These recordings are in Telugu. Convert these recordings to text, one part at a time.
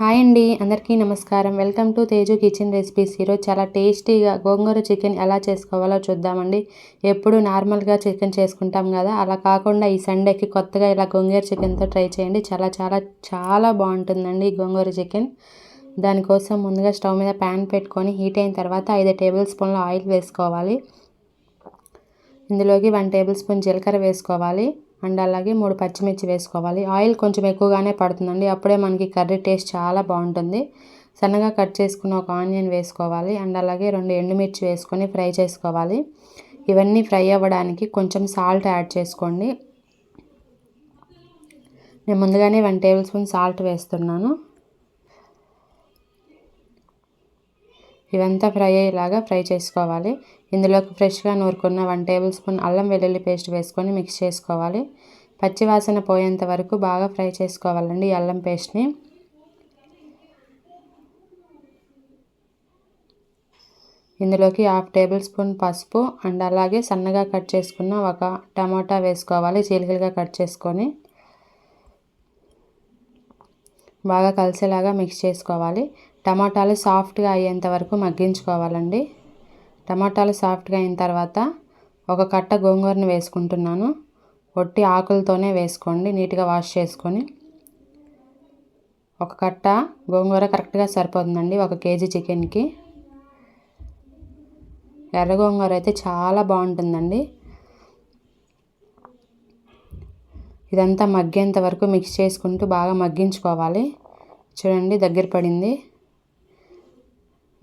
హాయ్ అండి అందరికీ నమస్కారం. Welcome to Teju kitchen recipes. ఈరోజు చాలా టేస్టీగా గోంగూర చికెన్ ఎలా చేసుకోవాలో చూద్దామండి. ఎప్పుడు నార్మల్గా చికెన్ చేసుకుంటాం కదా అలా కాకుండా ఈ సండేకి కొత్తగా ఇలా గోంగూర చికెన్తో ట్రై చేయండి. చాలా చాలా చాలా బాగుంటుందండి గోంగూర చికెన్. దానికోసం ముందుగా స్టవ్ మీద ప్యాన్ పెట్టుకొని హీట్ అయిన తర్వాత ఐదు టేబుల్ స్పూన్ల ఆయిల్ వేసుకోవాలి. ఇందులోకి వన్ టేబుల్ స్పూన్ జీలకర్ర వేసుకోవాలి. అండ్ అలాగే మూడు పచ్చిమిర్చి వేసుకోవాలి. ఆయిల్ కొంచెం ఎక్కువగానే పడుతుందండి. అప్పుడే మనకి కర్రీ టేస్ట్ చాలా బాగుంటుంది. సన్నగా కట్ చేసుకున్న ఒక ఆనియన్ వేసుకోవాలి. అండ్ అలాగే రెండు ఎండుమిర్చి వేసుకొని ఫ్రై చేసుకోవాలి. ఇవన్నీ ఫ్రై అవ్వడానికి కొంచెం సాల్ట్ యాడ్ చేసుకోండి. నేను ముందుగానే వన్ టేబుల్ స్పూన్ సాల్ట్ వేస్తున్నాను. ఇవంతా ఫ్రై అయ్యేలాగా ఫ్రై చేసుకోవాలి. ఇందులోకి ఫ్రెష్గా నూరుకున్న వన్ టేబుల్ స్పూన్ అల్లం వెల్లుల్లి పేస్ట్ వేసుకొని మిక్స్ చేసుకోవాలి. పచ్చివాసన పోయేంత వరకు బాగా ఫ్రై చేసుకోవాలండి ఈ అల్లం పేస్ట్ని. ఇందులోకి హాఫ్ టేబుల్ స్పూన్ పసుపు అండ్ అలాగే సన్నగా కట్ చేసుకున్న ఒక టమాటా వేసుకోవాలి చీలికలుగా కట్ చేసుకొని. బాగా కలిసేలాగా మిక్స్ చేసుకోవాలి. టమాటాలు సాఫ్ట్గా అయ్యేంత వరకు మగ్గించుకోవాలండి. టమాటాలు సాఫ్ట్గా అయిన తర్వాత ఒక కట్ట గోంగూరని వేసుకుంటున్నాను. ఒట్టి ఆకులతోనే వేసుకోండి నీట్గా వాష్ చేసుకొని. ఒక కట్ట గోంగూర కరెక్ట్గా సరిపోతుందండి ఒక కేజీ చికెన్కి. ఎర్ర గోంగూర అయితే చాలా బాగుంటుందండి. ఇదంతా మగ్గేంత వరకు మిక్స్ చేసుకుంటూ బాగా మగ్గించుకోవాలి. చూడండి దగ్గర పడింది.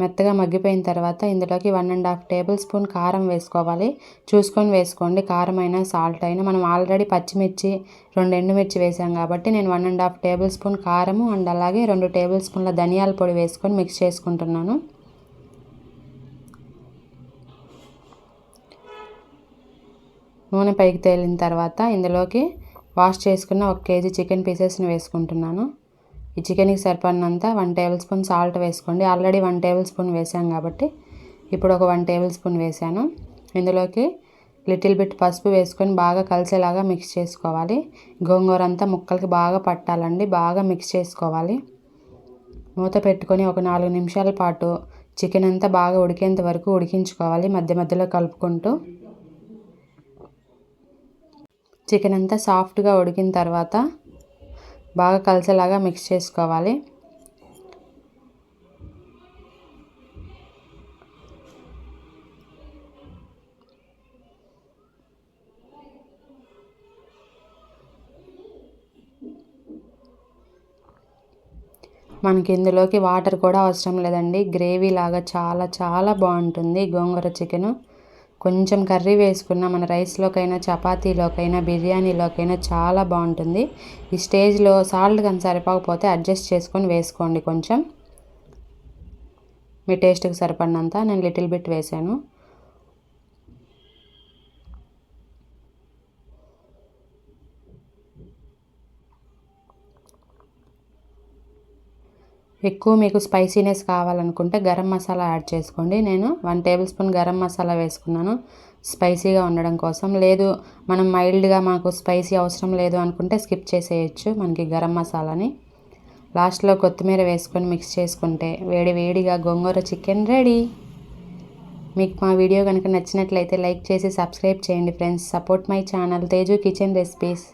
మెత్తగా మగ్గిపోయిన తర్వాత ఇందులోకి one and half tablespoon కారం వేసుకోవాలి. చూసుకొని వేసుకోండి. కారం అయినా సాల్ట్ అయినా. మనం ఆల్రెడీ పచ్చిమిర్చి రెండు ఎండుమిర్చి వేసాం కాబట్టి నేను one and half tablespoon కారము అండ్ అలాగే రెండు టేబుల్ స్పూన్ల ధనియాల పొడి వేసుకొని మిక్స్ చేసుకుంటున్నాను. నూనె పైకి తేలిన తర్వాత ఇందులోకి వాష్ చేసుకున్న ఒక కేజీ చికెన్ పీసెస్ని వేసుకుంటున్నాను. ఈ చికెన్కి సరిపడినంత వన్ టేబుల్ స్పూన్ సాల్ట్ వేసుకోండి. ఆల్రెడీ వన్ టేబుల్ స్పూన్ వేసాం కాబట్టి ఇప్పుడు ఒక వన్ టేబుల్ స్పూన్ వేసాను. ఇందులోకి లిటిల్ బిట్ పసుపు వేసుకొని బాగా కలిసేలాగా మిక్స్ చేసుకోవాలి. గోంగూర అంతా ముక్కలకి బాగా పట్టాలండి. బాగా మిక్స్ చేసుకోవాలి. మూత పెట్టుకొని ఒక నాలుగు నిమిషాల పాటు చికెన్ అంతా బాగా ఉడికేంత వరకు ఉడికించుకోవాలి. మధ్య మధ్యలో కలుపుకుంటూ చికెన్ అంతా సాఫ్ట్గా ఉడికిన తర్వాత బాగా కలిసేలాగా మిక్స్ చేసుకోవాలి. మనకి ఇందులోకి వాటర్ కూడా అవసరం లేదండి. గ్రేవీ లాగా చాలా చాలా బాగుంటుంది. గోంగూర చికెను కొంచెం కర్రీ వేసుకున్న మన రైస్లోకైనా చపాతీలోకైనా బిర్యానీలోకైనా చాలా బాగుంటుంది. ఈ స్టేజ్లో సాల్ట్ కానీ సరిపోకపోతే అడ్జస్ట్ చేసుకొని వేసుకోండి కొంచెం. మీ టేస్ట్కి సరిపడినంత నేను లిటిల్ బిట్ వేసాను. ఎక్కువ మీకు స్పైసీనెస్ కావాలనుకుంటే గరం మసాలా యాడ్ చేసుకోండి. నేను one tablespoon garam masala వేసుకున్నాను. స్పైసీగా ఉండడం కోసం. లేదు మనం మైల్డ్గా మాకు స్పైసీ అవసరం లేదు అనుకుంటే స్కిప్ చేసేయచ్చు మనకి గరం మసాలాని. లాస్ట్లో కొత్తిమీర వేసుకొని మిక్స్ చేసుకుంటే వేడి వేడిగా గోంగూర చికెన్ రెడీ మీకు మా వీడియో కనుక నచ్చినట్లయితే లైక్ చేసి సబ్స్క్రైబ్ చేయండి friends support my channel Teju kitchen recipes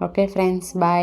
okay friends bye